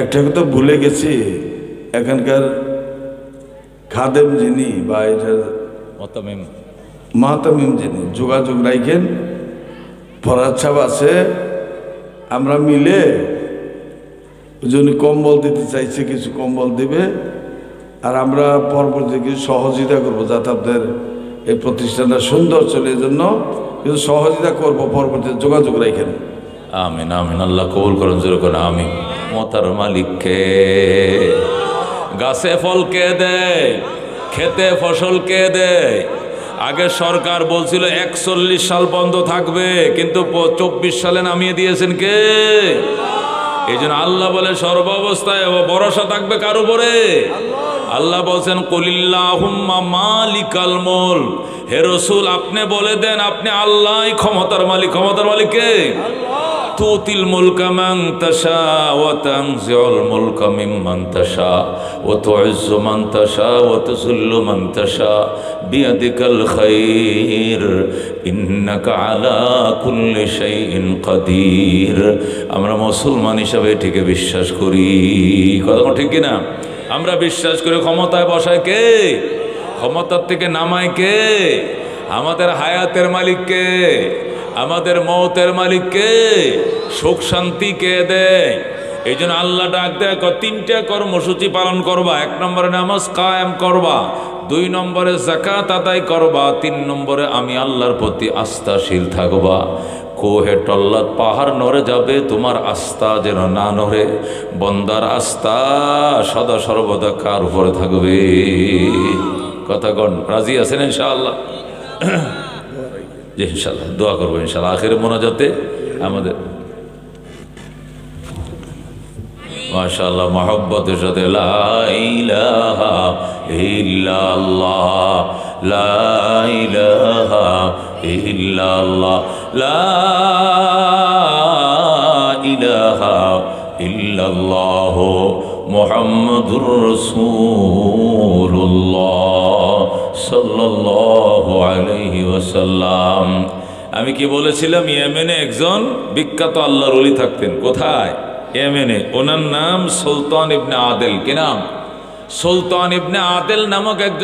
একটা কথা ভুলে গেছি এখানকার খাদেম যিনি বা এটার মতামিম মাতামিম যিনি যোগাযোগ রাখেন ফরাজ সাহেব আছে আমরা মিলে যিনি কম্বল দিতে চাইছে কিছু কম্বল দিবে আর আমরা পরবর্তী কিছু সহযোগিতা করব যাতে আপনাদের এই প্রতিষ্ঠানটা সুন্দর চলে জন্য কিছু সহযোগিতা করব পরবর্তী যোগাযোগ রাখেন আমিন আমিন আল্লাহ কবুল করুন জোর করে আমিন। মতার মালিককে। গাছে ফল কে দেয়, খেতে ফসল কে দেয়? আগে সরকার বলছিল একচল্লিশ সাল বন্ধ থাকবে, কিন্তু চব্বিশ সালে নামিয়ে দিয়েছেন কে? এই জন্য আল্লাহ বলে সর্বাবস্থায় ভরসা থাকবে কার উপরে? আল্লাহ বলছেন, কলিল্লাহুম্মা মালিকাল মুল হে রসুল, আপনি বলে দেন, আপনি আল্লাহ ক্ষমতার মালিক। ক্ষমতার মালিক কে? তুতিল মুলকা মান তাশা ওয়া তানজিউল মুলকা মিম্মান তাশা ওয়া তুইজ্জু মান তাশা ওয়া তুযিল্লু মান তাশা বিয়াদিকাল খাইর। ইন্নাকা আলা কুল্লি শাইইন কাদির। আমরা মুসলমান হিসাবে এটিকে বিশ্বাস করি। কথা ঠিক কি না আমরা বিশ্বাস করি ক্ষমতায় বসায় কে? ক্ষমতার থেকে নামায় কে? আমাদের হায়াতের মালিক কে? আমাদের মতের মালিক কে? সুখ শান্তি কে দেয়? এই জন্য আল্লাহ ডাক দেয় তিনটা কর্মসূচি পালন করবা। এক নম্বরে নামাজ কায়েম করবা, দুই নম্বরে জাকাত আদায় করবা, তিন নম্বরে আমি আল্লাহর প্রতি আস্থাশীল থাকবা। কোহে টল্লাত পাহাড় নড়ে যাবে, তোমার আস্থা যেন না নড়ে। বন্দার আস্থা সদা সর্বদা কার উপরে থাকবে। কথা কন, রাজি আছেন ইনশাআল্লাহ? জি ইনশাল্লাহ দোয়া করব ইনশাল্লাহ আখের মোনাজাতে আমাদের মাশাআল্লাহ, মহব্বতের সাথে লা ইলাহা ইল্লাল্লাহ, লা ইল্লাল্লাহ, লা ইলাহা ইল্লাল্লাহ, মুহাম্মাদুর রাসূলুল্লাহ। সাল্লাল্লাহু আমি কি বলেছিলাম, ইয়েমেনে একজন বিখ্যাত আল্লাহর অলি থাকতেন? কোথায়? ইয়েমেনে। ওনার নাম সুলতান ইবনে আদেল। কি নাম? সুলতান ইবনে আদেল নামক একজন